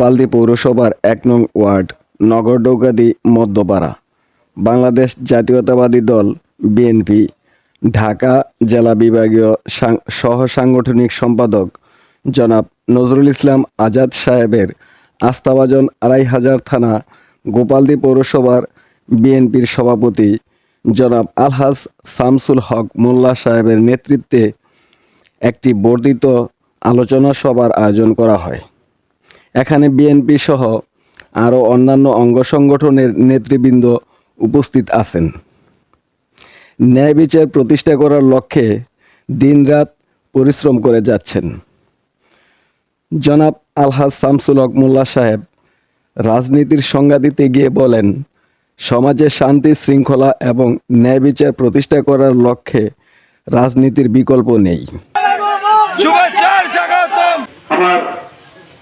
গোপালদি পৌরসভার এক নং ওয়ার্ড নগরডৌগাদি মধ্যপাড়া বাংলাদেশ জাতীয়তাবাদী দল, বিএনপি, ঢাকা জেলা বিভাগীয় সহ সাংগঠনিক সম্পাদক জনাব নজরুল ইসলাম আজাদ সাহেবের আস্থাভাজন আড়াই হাজার থানা, গোপালদি পৌরসভার বিএনপির সভাপতি জনাব আলহাজ শামসুল হক মোল্লা সাহেবের নেতৃত্বে একটি বর্ধিত আলোচনা সভার আয়োজন করা হয়। এখানে বিএনপি সহ আরও অন্যান্য অঙ্গ সংগঠনের নেতৃবৃন্দ উপস্থিত আছেন। ন্যায় বিচার প্রতিষ্ঠা করার লক্ষ্যে দিনরাত পরিশ্রম করে যাচ্ছেন। জনাব আলহাজ শামসুল হক মোল্লা সাহেব রাজনীতির সংজ্ঞা দিতে গিয়ে বলেন সমাজে শান্তি শৃঙ্খলা এবং ন্যায় বিচার প্রতিষ্ঠা করার লক্ষ্যে রাজনীতির বিকল্প নেই। আমার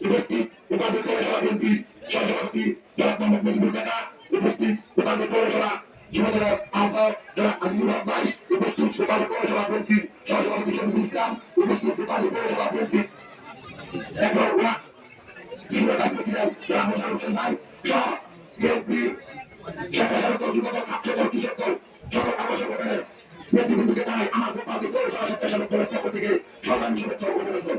উপস্থিত গোপালী পৌরসভা বিএনপির সহসভাপতি জনাব উপস্থিত গোপালী পৌরসভা যুবদলের আহ্বায়ক জনাব আজিজুল একবার ওরা সিনিয়র প্রেসিডেন্ট জনাব বিএনপি ছাত্র সকল আবাস নেতৃবৃন্দকে তাই আমার গোপালী পৌরসভা স্বেচ্ছাসেবক দলের পক্ষ থেকে সর্বাঙ্গ শুভেচ্ছা অভিনন্দন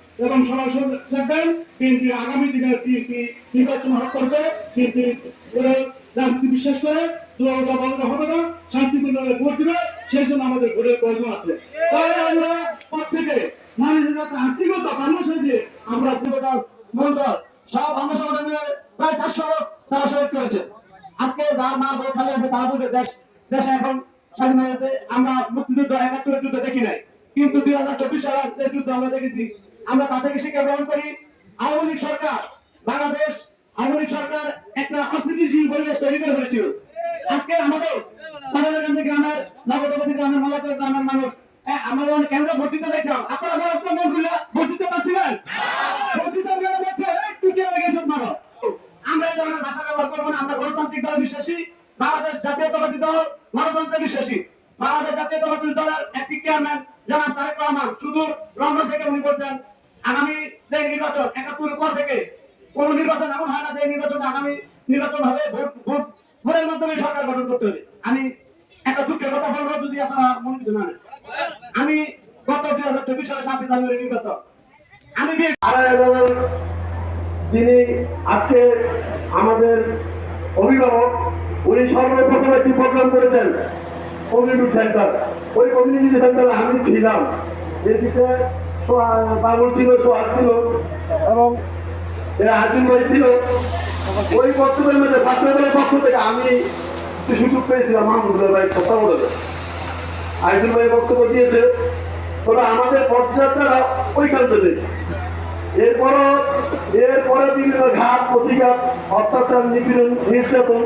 এবং সবাই থাকবেন বিএনপি আগামী নির্বাচন হক করবে বিএনপি রাজনীতি বিশ্বাস করে দুর্বলতা বন্ধ হবে না ভোট দিবে, সেই জন্য আমাদের ভোটের প্রয়োজন আছে। আমরা মুক্তিযুদ্ধ, একাত্তরের যুদ্ধ দেখি নাই। কিন্তু দুই হাজার চব্বিশ সালের যুদ্ধ আমরা দেখেছি। আমরা তা থেকে শিক্ষা গ্রহণ করি। আওয়ামী লীগ সরকার, বাংলাদেশ, আওয়ামী লীগ সরকার একটা অস্থিতিশীল পরিবেশ তৈরি করে ফেলেছিল। আজকে আমাদের সাধারণগঞ্জ গ্রামের গ্রামের গ্রামের মানুষ আমরা ভাষা আমরা দলে একটি চেয়ারম্যান জনাব তারেক রহমান সুদূর লন্ডন থেকে উনি বলছেন নির্বাচন থেকে কোন নির্বাচন নির্বাচন নির্বাচন ভোট সরকার গঠন করতে আমি আমি যিনি আজকে আমাদের অভিভাবক, উনি সর্বপ্রথম একটি প্রোগ্রাম করেছেন কমিউনিটি সেন্টার। ওই কমিউনিটি সেন্টারে আমি ছিলাম। এদিকে বাবুল ছিল, সোহাগ ছিল, এবং এরা আর্জুন ভাই ছিল। ওই বক্তব্যের মধ্যে ছাত্রদলের পক্ষ থেকে আমি একটু সুযোগ পেয়েছিলাম মাহমুদুল্লাহ ভাই কথা বলে আর্জুন ভাই বক্তব্য দিয়েছে, তবে আমাদের পথযাত্রাটা ওইখান থেকে। এরপরও, এরপরে বিভিন্ন ঘাট প্রতিঘাত, অত্যাচার, নিপীড়ন, নির্যাতন,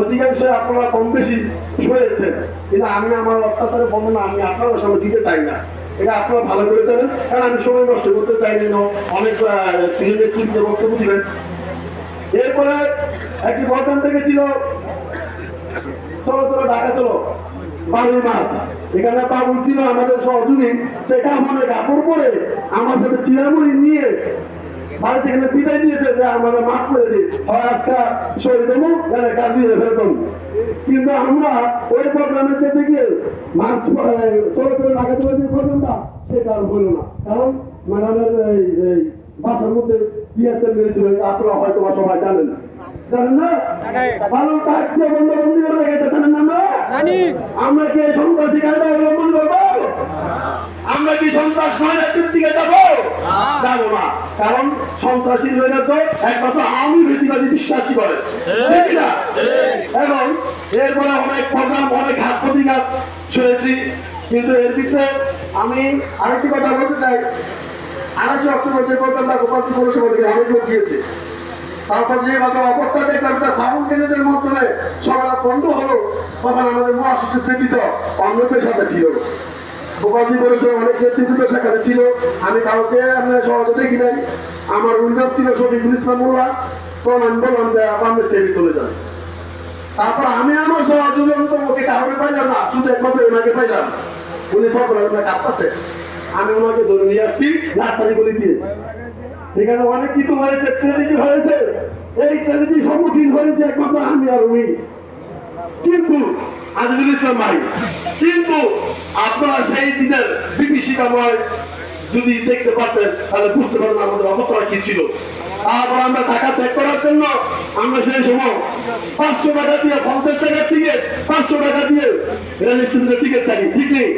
অধিকাংশ আপনারা কম বেশি সয়েছেন কিন্তু আমি আমার অত্যাচারের বর্ণনা আমি আপনার সঙ্গে দিতে চাই না। এটা আপনারা ভালো করে জানেন। কারণ আমি সময় নষ্ট করতে চাই না অনেক সিনিয়র চিন্তা বক্তব্য দিবেন। এরপরে একটি বর্তমান থেকে ছিল, চলো চলো ঢাকা চলো। বারোই মার্চ। এখানে বাবুল ছিল আমাদের সহযোগী। সেটা আমাদের কাপড় পরে আমার সাথে চিরামুড়ি নিয়ে বাড়িতে এখানে বিদায় দিয়েছে যে আমাদের মাফ করে দিই হয় আজকে শহীদ দেবো তাহলে কাজ দিয়ে ফেরতম কিন্তু আমরা ওই প্রোগ্রামে যেতে গিয়ে মার্চ চলো চলো চলে যে প্রোগ্রামটা সেটা আর হলো না। কারণ ম্যাডামের এই বাসার মধ্যে পিএসএল মেরেছিল আপনারা হয়তো বা সবাই জানেন। জানেন না? ভালো কাজ দিয়ে বন্ধ বন্দি করে রেখেছে জানেন না আমরা? আমরা কি সন্ত্রাসী কায়দা অবলম্বন করব? আমরা কি সন্ত্রাস দিকে যাব? যাব না। কারণ সন্ত্রাসী নৈরাজ্য একমাত্র আমি বেশিবাদী বিশ্বাসী করে। এবং এরপরে অনেক প্রোগ্রাম, অনেক হাত প্রতিঘাত শুনেছি। কিন্তু এর ভিতরে আমি আরেকটি কথা বলতে চাই। আড়াইশো অক্টোবর যে প্রোগ্রামটা গোপালপুর পৌরসভা থেকে অনেক লোক গিয়েছে তারপর যে ভাবে অবস্থা দেখলাম, একটা সাউন্ড কেন্দ্রের মাধ্যমে সকালে বন্ধ হলো। তখন আমাদের মহাশিশু ব্যতীত অন্য পেশাতে ছিল পরিষদ অনেক নেতৃত্ব সেখানে ছিল। আমি কাউকে আপনার সহজে দেখি নাই। আমার উইজাব ছিল শফিকুল ইসলাম মোল্লা। বললাম যে সেবি চলে যান। তারপর আমি আমার সহযোগী ওকে কাউকে পাইলাম না শুধু একমাত্র ওনাকে পাইলাম। উনি কাঁপতে আমি ওনাকে ধরে নিয়ে আসছি বলে দিয়ে। এখানে অনেক কিছু হয়েছে হয়েছে। এই ট্রেনিং সম্মুখীন হয়েছে একমাত্র আমি আর উনি। কিন্তু আজিজুল ইসলাম ভাই। কিন্তু আপনারা সেই দিনের বিভীষিকাময় যদি দেখতে পারতেন, তাহলে বুঝতে পারতেন আমাদের অবস্থাটা কি ছিল। তারপর আমরা টাকা ত্যাগ করার জন্য আমরা সেই সময় পাঁচশো টাকা দিয়ে পঞ্চাশ টাকার টিকিট পাঁচশো টাকা দিয়ে রেল স্টেশনের টিকিট থাকি, ঠিক নেই?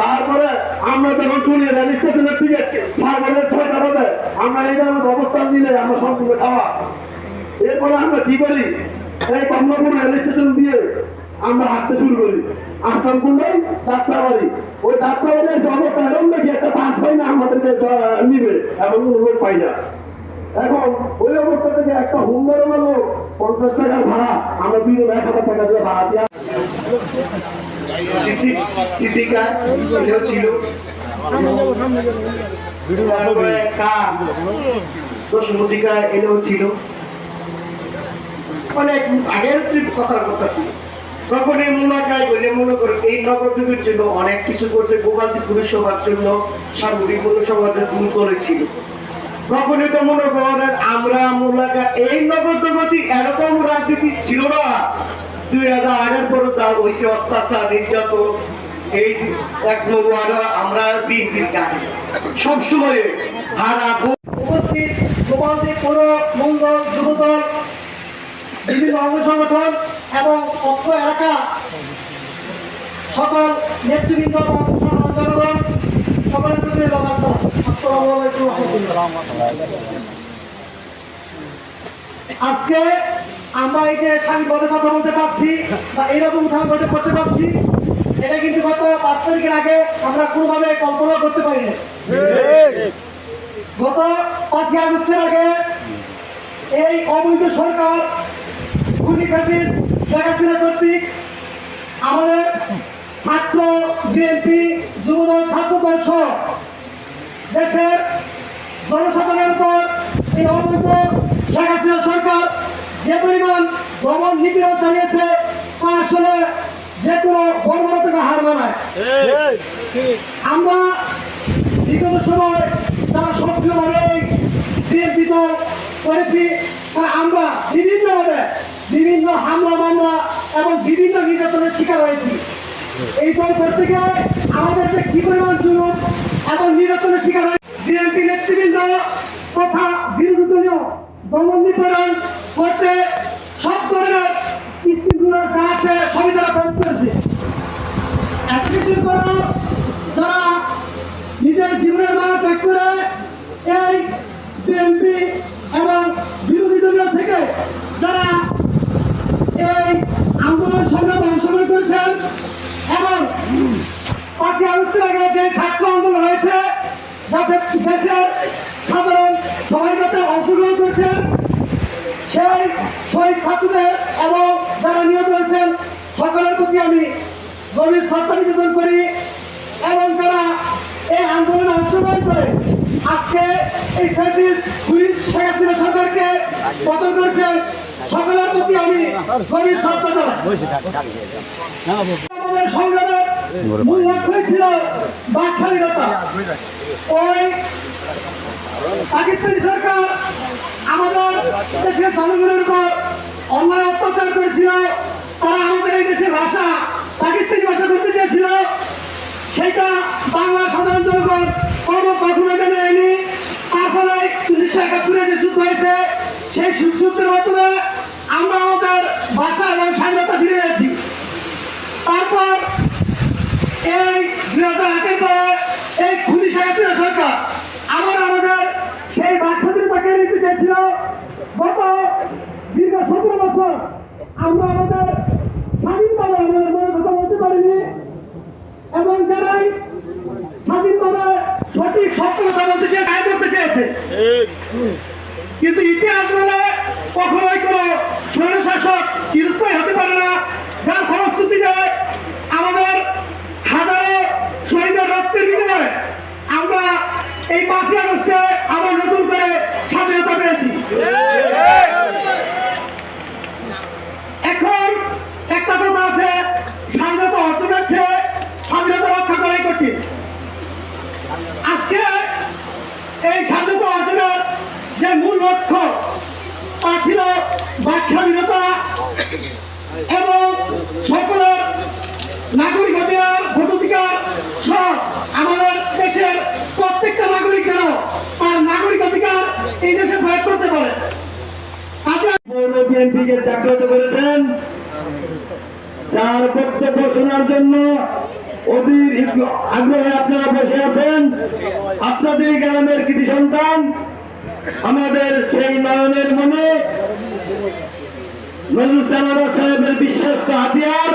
তারপরে আমরা যখন শুনি রেল স্টেশনের টিকিট সাগরের ছয়টা বাজে, আমরা এই ধরনের অবস্থান নিলে আমরা সম্পূর্ণ খাওয়া। এরপরে আমরা কি করি? এই কমলাপুর রেল স্টেশন দিয়ে আমরা হাঁটতে শুরু করি। আসলাম কোনটাই যাত্রাবাড়ি। ওই যাত্রাবাড়ি এসে অবস্থা এরকম দেখি, একটা বাস পাই না, আমাদেরকে নিবে এমন কোনো লোক পাই না। এখন ওই অবস্থা থেকে একটা হুন্ডার লোক পঞ্চাশ টাকার ভাড়া, আমরা দুজন এক হাজার টাকা দিয়ে ভাড়া দিয়া ছিল। ছিল। অনেক আগের কথা করতেছি তখন এই মুলাকায় বলে মনে করো, এই নবদ্বীপের জন্য অনেক কিছু করছে গোপালদী পুরসভার জন্য সামরিক পুরসভার জন্য করেছিল। মনে করেন, আমরা এই এরকম রাজনীতি ছিল না। দুই হাজার আটের পরে তা হয়েছে অত্যাচার, নির্যাতন। এই এক আমরা গাড়ি সবসময় হারা উপস্থিত মঙ্গল যুবদল বিভিন্ন অঙ্গ সংগঠন এবং অত্র এলাকা সকল নেতৃবৃন্দ জনগণ, সকলের প্রতি আজকে আমরা এই যে স্বাধীনভাবে কথা বলতে পারছি বা এইরকম উঠান বৈঠক করতে পারছি, এটা কিন্তু গত পাঁচ তারিখের আগে আমরা কোনোভাবে কল্পনা করতে পারিনি। গত পাঁচই আগস্টের আগে এই অবৈধ সরকার খুনি ফ্যাসিস্ট শেখ হাসিনা আমাদের ছাত্র বিএনপি যুবদল ছাত্রদল সহ দেশের জনসাধারণের উপর এই অবৈধ শেখ সরকার যে পরিমাণ দমন নিপীড়ন চালিয়েছে, তা আসলে যে কোনো বর্বর থেকে হার আমরা বিগত সময় যারা সক্রিয়ভাবে বিএনপি দল করেছি, তারা আমরা বিভিন্নভাবে বিভিন্ন হামলা, মামলা এবং বিভিন্ন নির্যাতনের শিকার হয়েছি। এই দল করতে গিয়ে আমাদের যে কি পরিমাণ জুলুম এবং নির্যাতনের শিকার হয়েছে বিএনপি নেতৃবৃন্দ তথা বিরোধী দলীয় দমনীকরণ করতে সব ধরনের স্কিমগুলো যা আছে সবই তারা প্রয়োগ করেছে এত কিছুর পরেও যারা নিজের জীবনের মা ত্যাগ করে এই বিএনপি এবং বিরোধী দলীয় থেকে যারা এই আন্দোলন সংগ্রামে অংশগ্রহণ করেছেন এবং পার্টি আগস্টের আগে যে ছাত্র আন্দোলন হয়েছে যাতে দেশের সাধারণ সবাই যাতে অংশগ্রহণ করেছেন। সেই শহীদ ছাত্রদের এবং যারা নিহত হয়েছেন সকলের প্রতি আমি গভীর শ্রদ্ধা নিবেদন করি এবং যারা এই আন্দোলনে অংশগ্রহণ করে আজকে এই ফ্যাসিস্ট পুলিশ শেখ হাসিনা সরকারকে পতন করেছেন সকলের প্রতি আমি গভীর শ্রদ্ধা জানাই। আমাদের সংগ্রামের ছিল ওই পাকিস্তানি সরকার আমাদের দেশের জনগণের উপর অন্যায় অত্যাচার করেছিল। তারা আমাদের এই দেশের ভাষা পাকিস্তানি ভাষা করতে চেয়েছিল। সেটা বাংলা সাধারণ জনগণ কর্ম কখনো মেনে নেয়নি। তার ফলে উনিশশো একাত্তরে যে যুদ্ধ হয়েছে সেই যুদ্ধের মাধ্যমে আমরা আমাদের ভাষা এবং স্বাধীনতা ফিরে পেয়েছি। তারপর এই দুই হাজার আটের এই খুনি সাহেবের সরকার। আবার আমাদের সেই বাক স্বাধীনতা নিতে চেয়েছিল গত দীর্ঘ সতেরো বছর। আমরা আমাদের স্বাধীনভাবে আমাদের মনে কথা বলতে পারিনি। এবং যারাই স্বাধীনভাবে সঠিক সত্য কথা বলতে চেয়ে কাজ করতে চেয়েছে। কিন্তু ইতিহাস বলে কখনোই কোনো স্বৈরশাসক চিরস্থায়ী হতে পারে না যার ফলশ্রুতিতে আমাদের হাজারো শহীদের রক্তের বিনিময়ে আমরা এই পাঁচই আগস্টে আবার নতুন করে স্বাধীনতা পেয়েছি। এখন একটা কথা আছে, স্বাধীনতা অর্জন হচ্ছে স্বাধীনতা রক্ষা করাই কঠিন। আজকে এই স্বাধীনতা অর্জনের যে মূল লক্ষ্য তা ছিল বাক স্বাধীনতা এবং সকলের নাগরিক অধিকার ভোটাধিকার সহ আমাদের দেশের প্রত্যেকটা নাগরিক যেন তার নাগরিক অধিকার এই দেশে প্রয়োগ করতে পারে আজকে পৌর বিএনপিকে জাগ্রত করেছেন। যার বক্তব্য শোনার জন্য অধীর আগ্রহে আপনারা বসে আছেন। আপনাদের গ্রামের কৃতি সন্তান, আমাদের সেই নয়নের মনে সাহেবের বিশ্বস্ত হাতিয়ার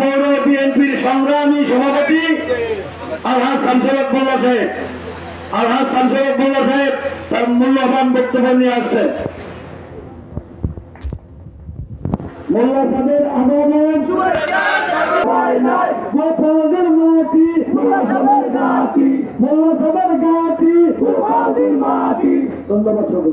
পৌর বিএনপির সংগ্রামী সভাপতি আলহাজ মোল্লা সাহেব। আলহাজ মোল্লা সাহেব তার মূল্যবান বক্তব্য নিয়ে আসছেন। মোল্লা সাহেবের আগমন গোপালদের মাটি মোল্লা সাহেবের গাতি মোল্লা সাহেবের গাতি গোপালদের মাটি। ধন্যবাদ সকল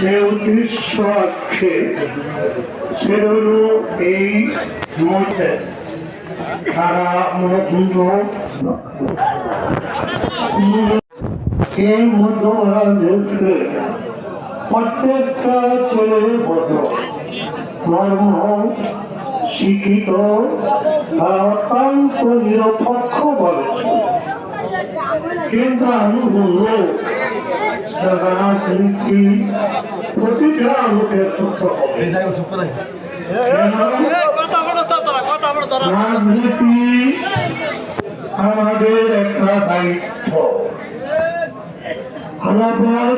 যে উদ্দেশ্য আজকে সেটা হলো এই মধ্যে তারা এই মধ্যমরা দেশকে প্রত্যেকটা ছেলে বদ্ধ মর্ম শিক্ষিত আর অত্যন্ত নিরপেক্ষ কিন্তু আমি বলব রাজনীতি প্রতিটা লোকের হবে। রাজনীতি আমাদের একটা দায়িত্ব। আমার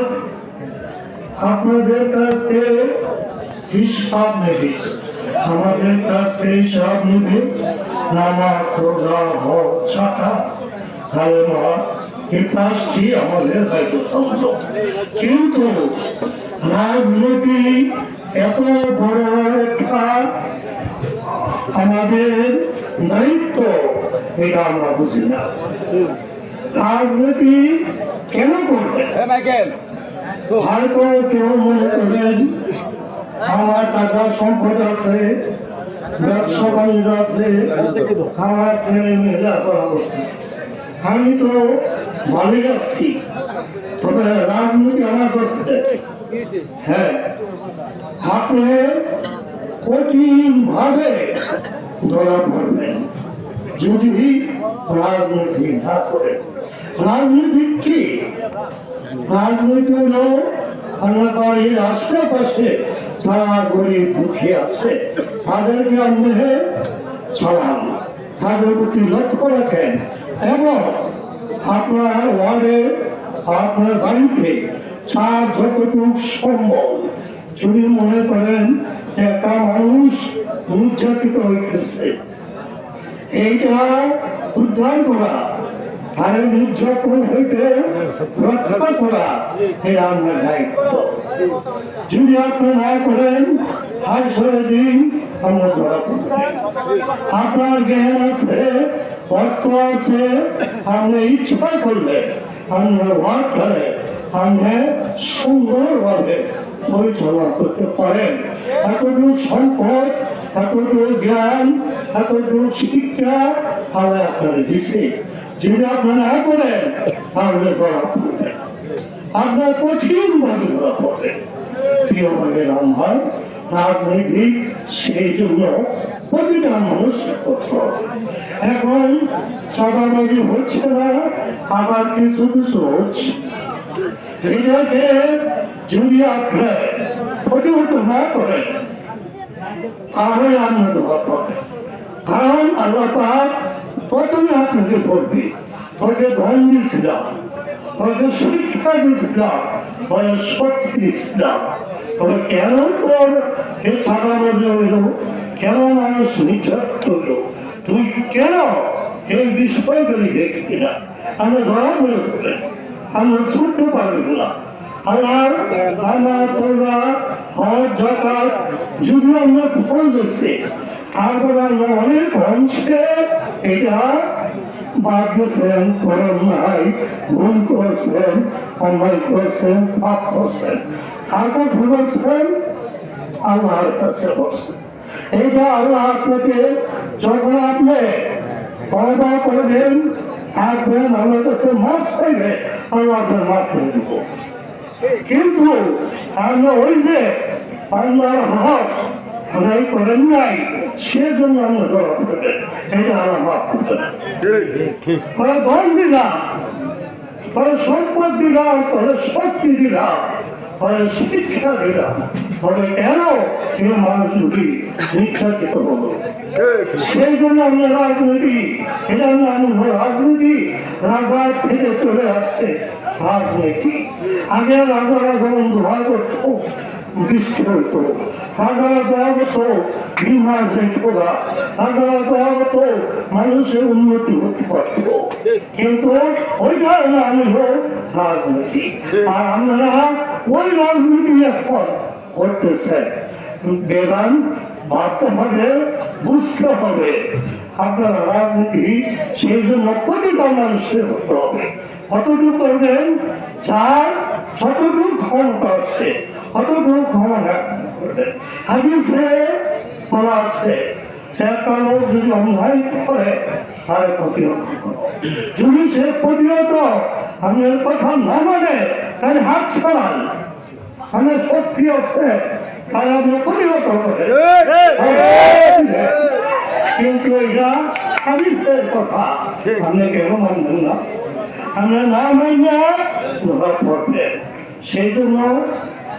আপনাদের কাছ থেকে হিসাব নেবে। আমাদের কাছ থেকে হিসাব নামাজ রোজা হক ছাটা কালেমা এই কাজটি আমাদের দায়িত্ব কিন্তু রাজনীতি এত বড় একটা আমাদের দায়িত্ব এটা আমরা বুঝি না। রাজনীতি কেন করবে? হয়তো কেউ মনে করেন আমার টাকা সম্পদ আছে ব্যবসা বাণিজ্য আছে ছেলে মেয়েরা আমি তো ভালো যাচ্ছি তবে রাজনীতি আমার করতে। হ্যাঁ আপনি কঠিন ভাবে ধরা পড়বেন। যদি রাজনীতি না করে রাজনীতি কি? রাজনীতি হলো আমার বাড়ির আশেপাশে যারা গরিব দুঃখী আছে। তাদেরকে আপনি চালান তাদের প্রতি লক্ষ্য রাখেন। এবং আপনার ওয়ার্ডে, আপনার বাড়িতে চার যতটুকু সম্ভব। যদি মনে করেন একটা মানুষ নির্যাতিত হইতেছে, এইটা উদ্ধার করা তাদের নির্যাতন হইতে রক্ষা করা এটা আমার দায়িত্ব যদি আপনি না করেন হাই সরে দিন আমরা ধরা আপনার জ্ঞান আছে অর্থ আছে আপনি ইচ্ছা করলে আমরা ওয়ার্ড করে আপনি সুন্দরভাবে পরিচালনা করতে পারেন। এতটুকু সম্পদ এতটুকু জ্ঞান এতটুকু শিক্ষা আল্লাহ আপনার দিচ্ছে যদি আপনি করেন, তাহলে ধরা আপনার কঠিন ভাবে ধরা প্রিয় ভাবে নাম হয় রাজনীতি সেই জন্য প্রতিটা হবে এখন চাঁদাবাজি হচ্ছে না, আবার কিছু কিছু হচ্ছে। যদি আপনি প্রতিহত না করেন, তাহলে আপনি ধরা কারণ আল্লাহ প্রথমে আপনাকে বলবে, তোকে ধন দিয়েছিলাম তোকে শিক্ষা দিয়েছিলাম তোকে শক্তি দিয়েছিলাম তবে কেন তোর এই ছাড়া বাজে হইল কেন মানুষ নির্যাতন হইল তুই কেন এই বিষয়গুলি দেখবি না? আমরা ধরা মনে করবেন আমরা শুনতে পারব না আল্লাহ আল্লাহ সাল্লাহ হজ জাকাত যদি আমরা ফল দিচ্ছি তারপরে আমরা অনেক এটা বাদ দিয়েছেন করেন নাই ভুল করেছেন অন্যায় করেছেন পাপ করছেন কার কাছে বলছেন আল্লাহর কাছে বলছেন এইটা আল্লাহ আপনাকে যখন আপনি তবা করবেন থাকবেন আল্লাহর কাছে মাফ চাইবে, আল্লাহ আপনার মাফ করে দিব। কিন্তু আমরা ওই যে আল্লাহর হক আদায় করেন নাই, সেজন্য আমরা ধরা করবেন এটা মাফ করবেন তোরা ধন দিলাম তোরা সম্পদ দিলাম তোরা শক্তি দিলাম তোরা শিক্ষা দিলাম তবে কেন এই মানুষগুলি নির্যাতিত হলো সেই জন্য আমরা রাজনীতি, এটা আমরা রাজনীতি, রাজার থেকে চলে আসছে রাজনীতি। আগে রাজারা যেমন দোয়া করতো বৃষ্টি হইতো রাজারা দোয়া করতো বিমা যেত না রাজারা দোয়া করতো মানুষের উন্নতি হতে পারত কিন্তু ওইটা নাম হলো রাজনীতি আর আমরা ওই রাজনীতি এখন করতেছে বেগান ভাবতে হবে বুঝতে হবে আপনার রাজনীতি সেই জন্য প্রতিটা মানুষের হতে হবে কতটুকু করবেন যার যতটুকু ক্ষমতা আছে কতটুকু ক্ষমতা করবেন হাদিসে বলা আছে একটা লোক যদি অন্যায় করে তার প্রতিরোধ করো। যদি সে প্রতিহত আপনার কথা না মানে তাহলে হাত ছাড়ান। আমার শক্তি আছে তাই আপনি প্রতিহত করে। কিন্তু এটা হাদিসের কথা। আপনি কেন মানবেন না? আমরা না মাইনা ধরা পড়বে। সেই জন্য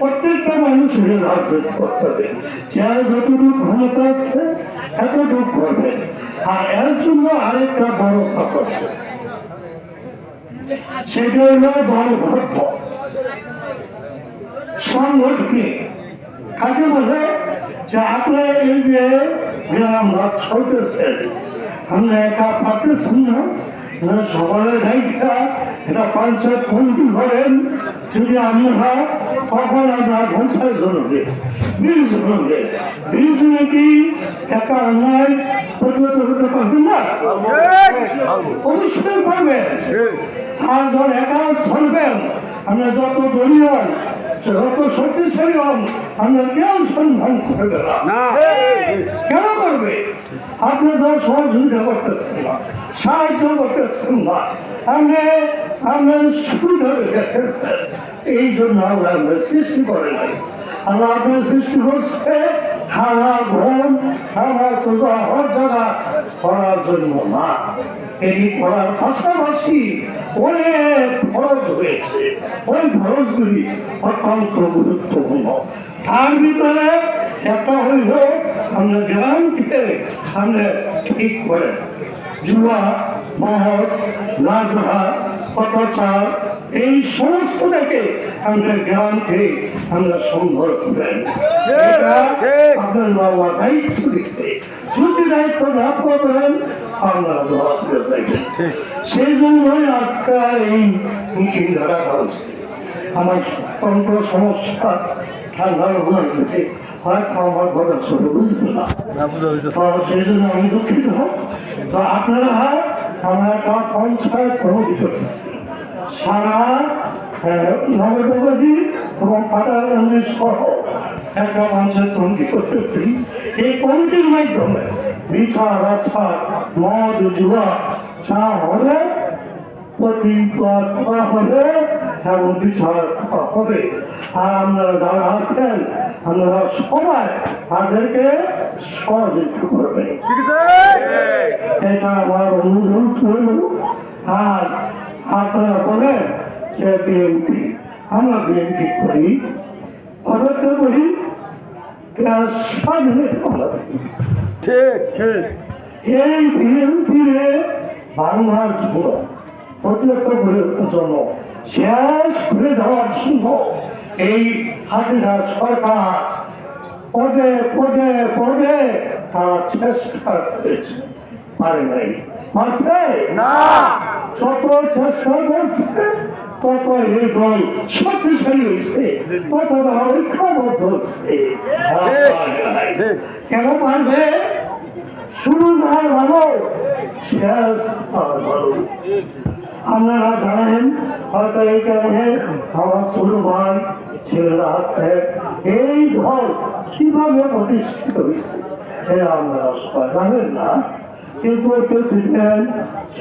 প্রত্যেকটা মানুষের রাজনীতি করতে হবে যার যতটুকু ক্ষমতা আছে এতটুকু করবে। আর এর জন্য আরেকটা বড় কাজ আছে। সেটা হলো দলবদ্ধ। সংগঠনে কাকে বলে? যে আপনার এই যে গ্রাম রাত চলতেছেন আমরা একা পারতেছেন না সকালের দায়িত্বটা এটা পঞ্চায়েত কমিটি করেন যদি আমরা তখন আমরা পঞ্চায়েত জনকে বিশ জনকে। বিশ নাকি একা অন্যায় প্রতিহত হতে পারবেন না? অবশ্যই পারবেন আর যখন একা চলবেন আমরা যত দলীয় যত শক্তিশালী হন আমরা কেউ সন্ধান করবে না। কেন করবে? আপনি তো সহযোগিতা করতেছেন না সাহায্য করতেছেন না। আপনি সুবিধা দেখতেছেন এই জন্য আল্লাহ আমরা সৃষ্টি করে নাই। আল্লাহ আপনার সৃষ্টি করছে খাওয়া ঘুম খাওয়া সুগা অর্জনা করার জন্য না। এটি করার পাশাপাশি অনেক খরচ হয়েছে। ওই খরচগুলি অত্যন্ত গুরুত্বপূর্ণ। তার ভিতরে একটা হইল, আমরা গ্রামকে আমরা ঠিক করে। জুয়া মহৎ লাজহা পটাচার এই সমস্ত থেকে আমরা গ্রামকে আমরা সুন্দর করেন আপনার বাবা দায়িত্ব দিচ্ছে যদি দায়িত্ব না করবেন আপনারা ধরা সেই জন্যই আজকে এই মিটিং ধরা হয়েছে আমার কণ্ঠ সমস্যা ঠান্ডার হয়েছে হয়তো আমার কথা শুনে বুঝতে না সেই জন্য আমি দুঃখিত। তো আপনারা পঞ্চায়েত সারা নবদী এবং পাটালি সহ একটা পঞ্চায়েত কমিটি করতেছি। এই কমিটির মাধ্যমে মিঠা রাখা মদ জুয়া চা হলে প্রতিবাদ করা হবে এবং বিচার করা হবে। আর আপনারা যারা আছেন আপনারা সবাই তাদেরকে সহযোগিতা করবেন। এটা আমার অনুরোধ। রইল আর আপনারা বলেন যে বিএনপি আমরা বিএনপি করি। অবশ্য করি স্বাধীনতা ঠিক ঠিক। এই বিএনপিরে বাংলার জন্য প্রতিরক্ষা জন্য শেষ করে দেওয়ার জন্য এই হাসিনা সরকার পদে পদে পদে তারা চেষ্টা করেছে। পারে নাই। পারছে না। যত চেষ্টা করছে তত শক্তিশালী হয়েছে তত তারা ঐক্যবদ্ধ হচ্ছে কেন পারবে? শুরু আর ভালো শেষ ভালো। আপনারা জানেন হয়তো এই কারণে আমার ভাই ছেলেরা আছে। এই দল কীভাবে প্রতিষ্ঠিত হয়েছে এটা আপনারা জানেন না। কিন্তু প্রেসিডেন্ট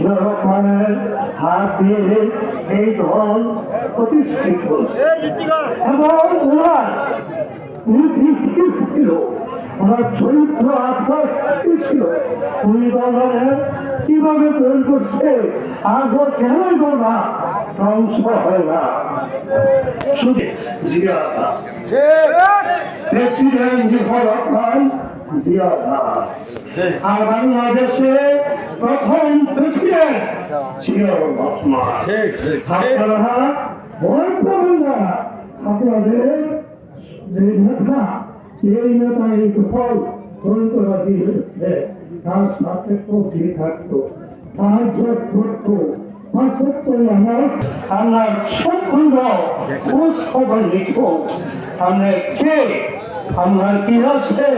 রহমানের হাত দিয়ে এই দল প্রতিষ্ঠিত। এবং ওনার কি ছিল ওনার চরিত্র আপনার কি ছিল। উনি দলের কীভাবে তৈরি করছে আজও কেনই না? ধ্বংস হয় না। শুধু জিয়া প্রেসিডেন্ট জিয়া রহমান আর বাংলাদেশে প্রথম প্রেসিডেন্ট রহমান। আপনারা আপনাদের যে নেতা এই নেতা এই ফল তরিতবাদী হয়েছে। তার সাথে কবি থাকতো তার করতো আমরা সম্পূর্ণ খোঁজ খবর নিত আমরা কে? আমরা কি আছে?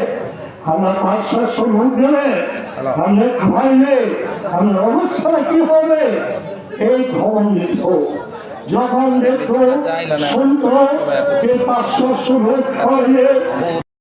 আমরা পাঁচ সময় গেলে আমরা খাওয়াইলে আমরা অবস্থা কি হবে? এই খবর নিত যখন দেখতো শুনতো যে পাঁচ সময় খাওয়াইলে